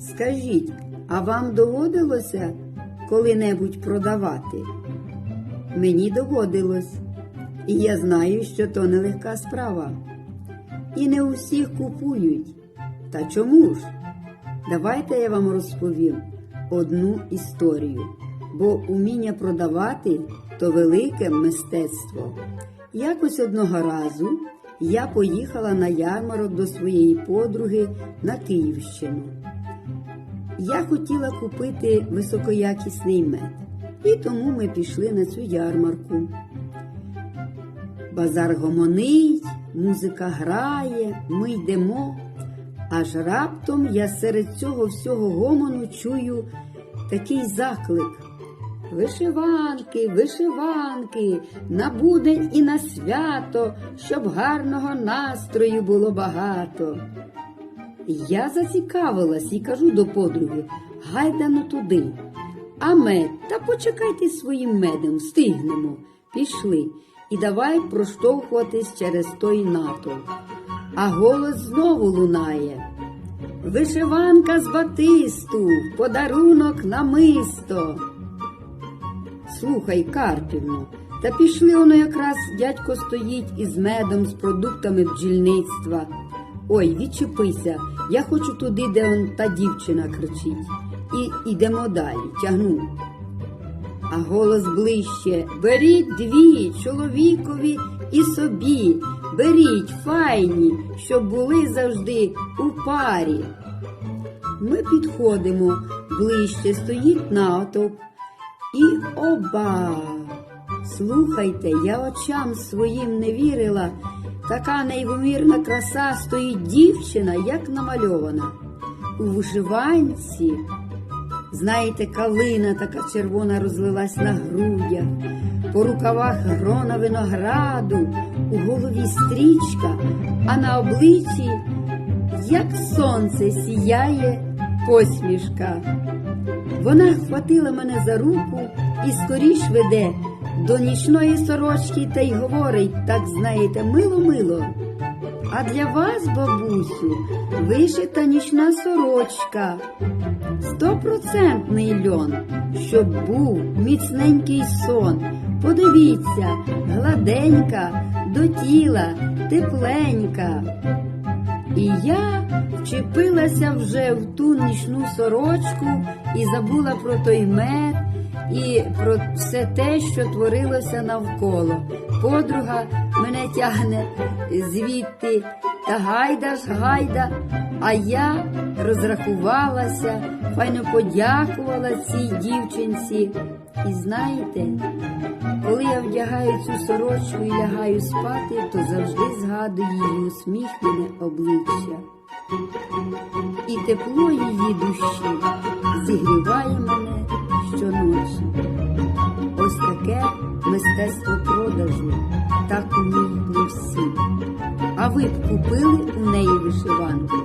Скажіть, а вам доводилося коли-небудь продавати? Мені доводилось, і я знаю, що то нелегка справа. І не у всіх купують. Та чому ж? Давайте я вам розповім одну історію, бо уміння продавати то велике мистецтво. Якось одного разу я поїхала на ярмарок до своєї подруги на Київщину. Я хотіла купити високоякісний мед, і тому ми пішли на цю ярмарку. Базар гомонить, музика грає, ми йдемо. Аж раптом я серед цього всього гомону чую такий заклик. Вишиванки, вишиванки, на будень і на свято, щоб гарного настрою було багато. Я зацікавилась і кажу до подруги, гайда ну туди. А мед, та почекайте своїм медом, встигнемо. Пішли. І давай проштовхуватись через той натовп. А голос знову лунає. Вишиванка з батисту, подарунок намисто. Слухай, Карпівно, та пішли воно якраз дядько стоїть із медом, з продуктами бджільництва. Ой, відчепися, я хочу туди, де он та дівчина кричить. І йдемо далі, тягну. А голос ближче. Беріть дві, чоловікові і собі. Беріть файні, щоб були завжди у парі. Ми підходимо ближче, стоїть натовп. І оба. Слухайте, я очам своїм не вірила. Така неймовірна краса стоїть дівчина, як намальована. У вишиванці. Знаєте, калина така червона розлилась на грудях, по рукавах грона винограду, у голові стрічка, а на обличчі, як сонце, сіяє посмішка. Вона хватила мене за руку і скоріш веде до нічної сорочки та й говорить, так знаєте, мило-мило. А для вас, бабусю, вишита нічна сорочка, стопроцентний льон, щоб був міцненький сон. Подивіться, гладенька, до тіла, тепленька. І я вчепилася вже в ту нічну сорочку і забула про той мед і про все те, що творилося навколо. Подруга мене тягне звідти та гайда ж гайда, а я розрахувалася, файно подякувала цій дівчинці. І знаєте, коли я вдягаю цю сорочку і лягаю спати, то завжди згадую її усміхнене обличчя. І тепло її душі зігріває мене щоночі. Ось таке мистецтво продажу, так уміють не всі. А ви б купили у неї вишиванку?